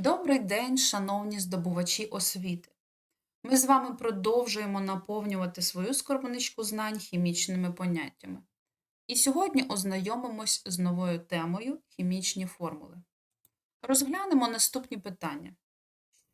Добрий день, шановні здобувачі освіти! Ми з вами продовжуємо наповнювати свою скарбничку знань хімічними поняттями. І сьогодні ознайомимось з новою темою хімічні формули. Розглянемо наступні питання.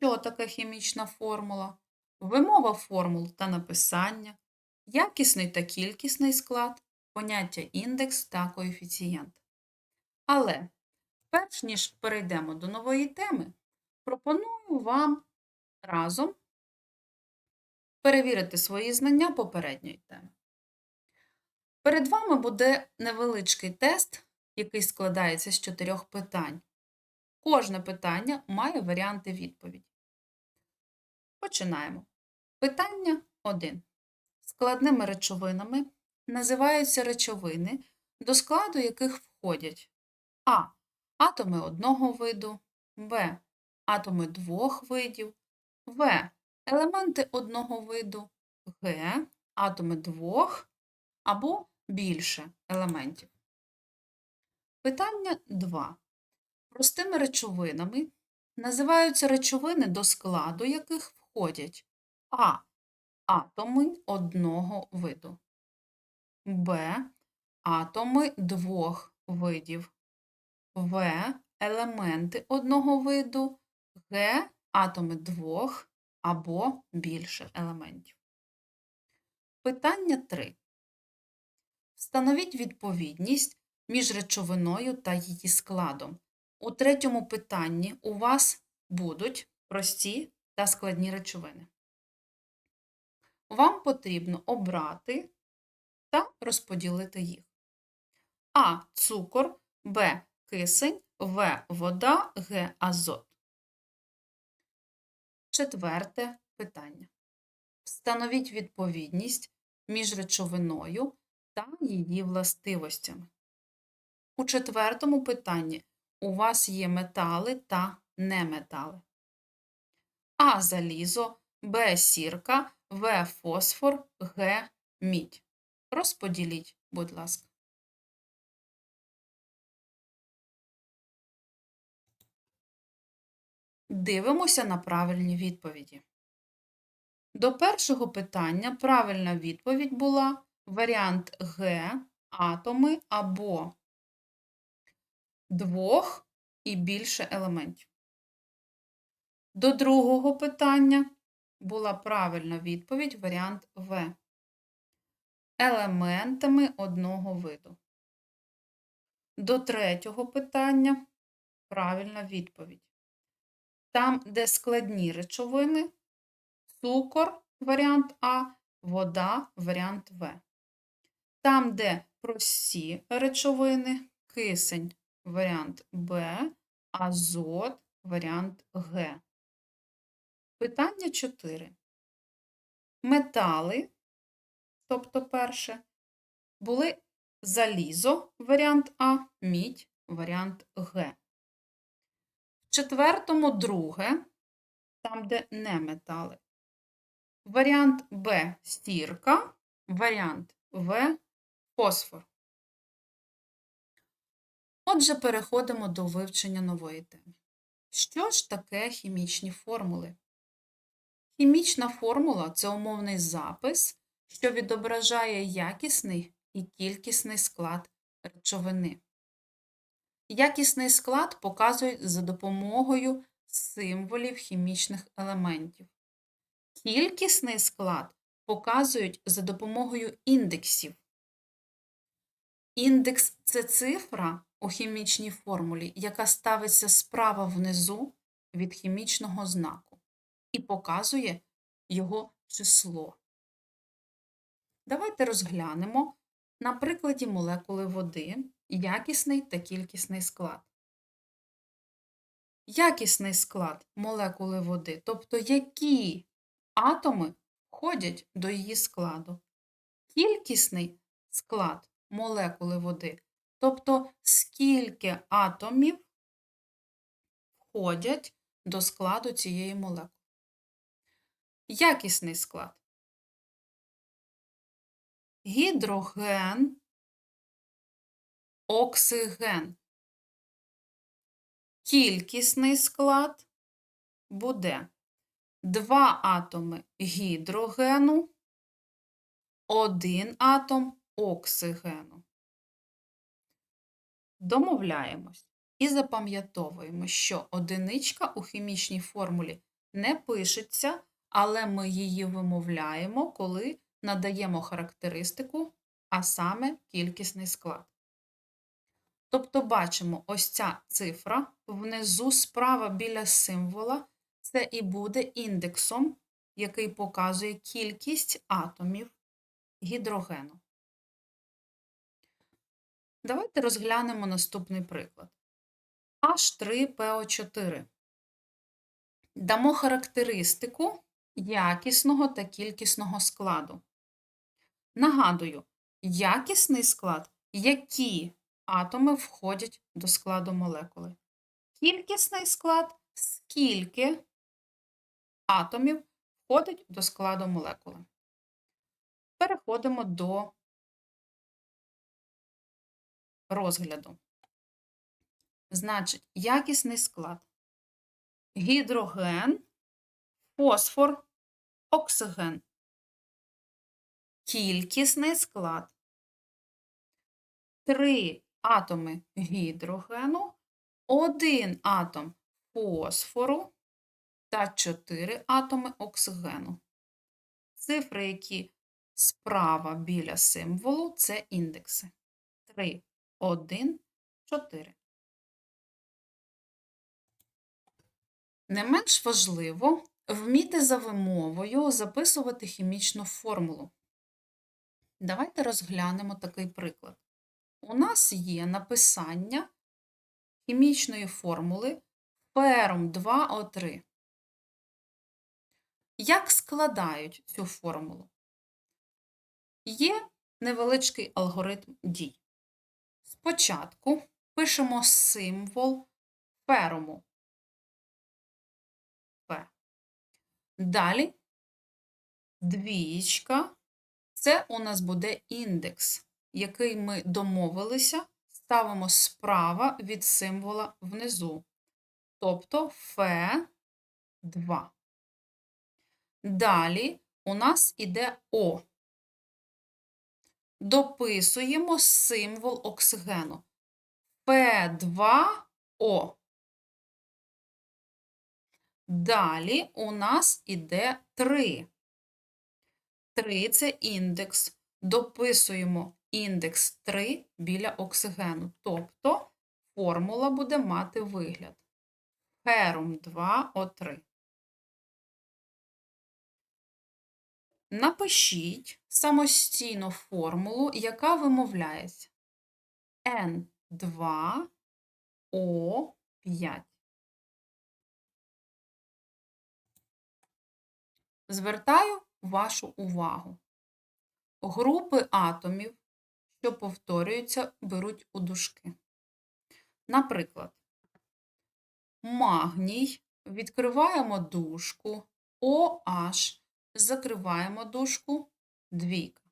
Що таке хімічна формула? Вимова формул та написання, якісний та кількісний склад, поняття індекс та коефіцієнт. Але перш ніж перейдемо до нової теми, пропоную вам разом перевірити свої знання попередньої теми. Перед вами буде невеличкий тест, який складається з чотирьох питань. Кожне питання має варіанти відповіді. Починаємо. Питання 1. Складними речовинами називаються речовини, до складу яких входять А. Атоми одного виду, Б. Атоми двох видів, В. Елементи одного виду, Г. Атоми двох або більше елементів. Питання 2. Простими речовинами називаються речовини, до складу яких входять А. Атоми одного виду, Б. Атоми двох видів, В. Елементи одного виду, Г. Атоми двох або більше елементів. Питання 3. Встановіть відповідність між речовиною та її складом. У третьому питанні у вас будуть прості та складні речовини. Вам потрібно обрати та розподілити їх. А. Цукор, Б. Кисень, В. Вода, Г. Азот. Четверте питання. Встановіть відповідність між речовиною та її властивостями. У четвертому питанні у вас є метали та неметали. А залізо, Б сірка, В фосфор, Г мідь. Розподіліть, будь ласка. Дивимося на правильні відповіді. До першого питання правильна відповідь була варіант Г атоми або двох і більше елементів. До другого питання була правильна відповідь варіант В. Елементами одного виду. До третього питання правильна відповідь. Там, де складні речовини, цукор варіант А, вода варіант В. Там, де прості речовини, кисень варіант Б, азот варіант Г. Питання 4. Метали, тобто перше, були залізо варіант А, мідь варіант Г. Четвертому друге, там, де не метали. Варіант Б стірка, варіант В фосфор. Отже, переходимо до вивчення нової теми. Що ж таке хімічні формули? Хімічна формула це умовний запис, що відображає якісний і кількісний склад речовини. Якісний склад показують за допомогою символів хімічних елементів. Кількісний склад показують за допомогою індексів. Індекс це цифра у хімічній формулі, яка ставиться справа внизу від хімічного знаку і показує його число. Давайте розглянемо на прикладі молекули води якісний та кількісний склад. Якісний склад молекули води, тобто які атоми входять до її складу. Кількісний склад молекули води, тобто скільки атомів входять до складу цієї молекули. Якісний склад. Гідроген, оксиген. Кількісний склад буде два атоми гідрогену, один атом оксигену. Домовляємось і запам'ятовуємо, що одиничка у хімічній формулі не пишеться, але ми її вимовляємо, коли надаємо характеристику, а саме кількісний склад. Тобто бачимо, ось ця цифра внизу справа біля символа це і буде індексом, який показує кількість атомів гідрогену. Давайте розглянемо наступний приклад. H3PO4. Дамо характеристику якісного та кількісного складу. Нагадую, якісний склад, які атоми входять до складу молекули. Кількісний склад, скільки атомів входить до складу молекули. Переходимо до розгляду. Значить, якісний склад. Гідроген, фосфор, оксиген. Кількісний склад. Три атоми гідрогену, один атом фосфору та чотири атоми оксигену. Цифри, які справа біля символу, це індекси. 3, 1, 4. Не менш важливо вміти за вимовою записувати хімічну формулу. Давайте розглянемо такий приклад. У нас є написання хімічної формули ферум 2О3. Як складають цю формулу? Є невеличкий алгоритм дій. Спочатку пишемо символ феруму П. Далі двієчка це у нас буде індекс, який ми домовилися, ставимо справа від символа внизу, тобто Ф2. Далі у нас іде О. Дописуємо символ оксигену. П2О. Далі у нас іде 3. 3 це індекс. Дописуємо індекс 3 біля оксигену. Тобто формула буде мати вигляд. Ферум 2О3. Напишіть самостійно формулу, яка вимовляється N2O5. Звертаю вашу увагу. Групи атомів, що повторюються, беруть у дужки. Наприклад, магній, відкриваємо дужку, OH, закриваємо дужку, двійка.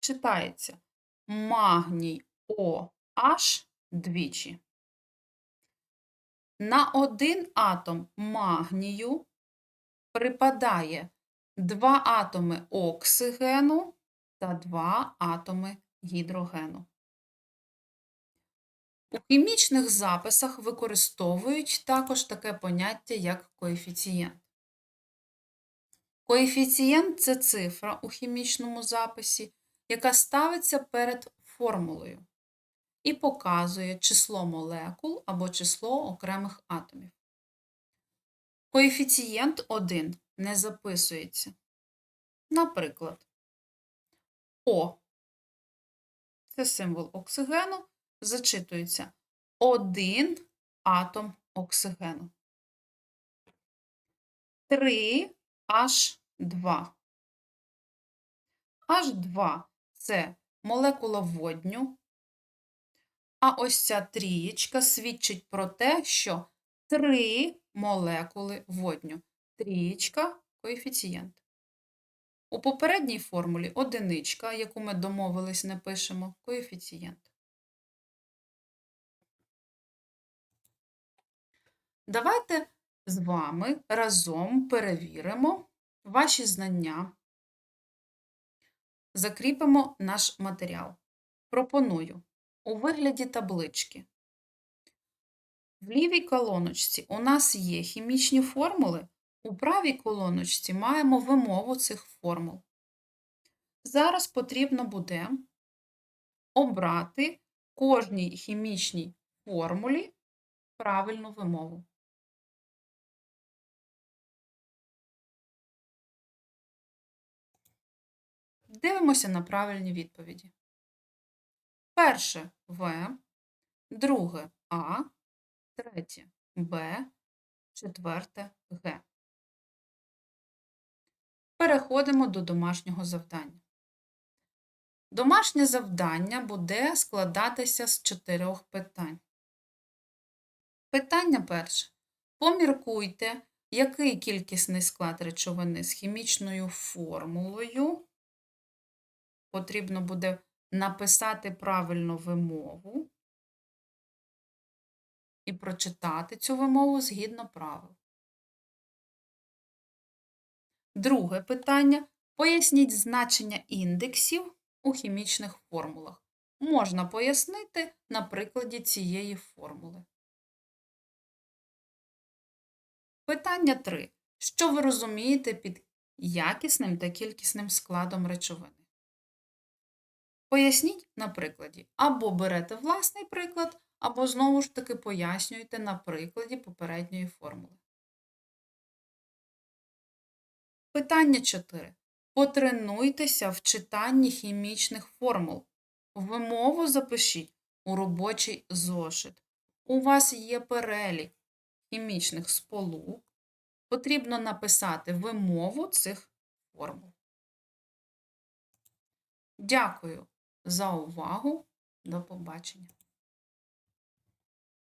Читається магній OH двічі. На один атом магнію припадає два атоми оксигену та два атоми гідрогену. У хімічних записах використовують також таке поняття, як коефіцієнт. Коефіцієнт це цифра у хімічному записі, яка ставиться перед формулою і показує число молекул або число окремих атомів. Коефіцієнт 1 не записується. Наприклад, О це символ оксигену, зачитується один атом оксигену. 3 H2. H2 це молекула водню, а ось ця трієчка свідчить про те, що три молекули водню. Трієчка коефіцієнт. У попередній формулі одиничка, яку ми домовились, не пишемо, коефіцієнт. Давайте з вами разом перевіримо ваші знання, закріпимо наш матеріал. Пропоную у вигляді таблички. В лівій колоночці у нас є хімічні формули, у правій колоночці маємо вимову цих формул. Зараз потрібно буде обрати кожній хімічній формулі правильну вимову. Дивимося на правильні відповіді. Перше В, друге А, третє Б, четверте Г. Переходимо до домашнього завдання. Домашнє завдання буде складатися з чотирьох питань. Питання перше. Поміркуйте, який кількісний склад речовини з хімічною формулою потрібно буде написати правильну вимову і прочитати цю вимову згідно правил. Друге питання. Поясніть значення індексів у хімічних формулах. Можна пояснити на прикладі цієї формули. Питання 3. Що ви розумієте під якісним та кількісним складом речовини? Поясніть на прикладі. Або берете власний приклад, або знову ж таки пояснюєте на прикладі попередньої формули. Питання 4. Потренуйтеся в читанні хімічних формул. Вимову запишіть у робочий зошит. У вас є перелік хімічних сполук. Потрібно написати вимову цих формул. Дякую за увагу. До побачення.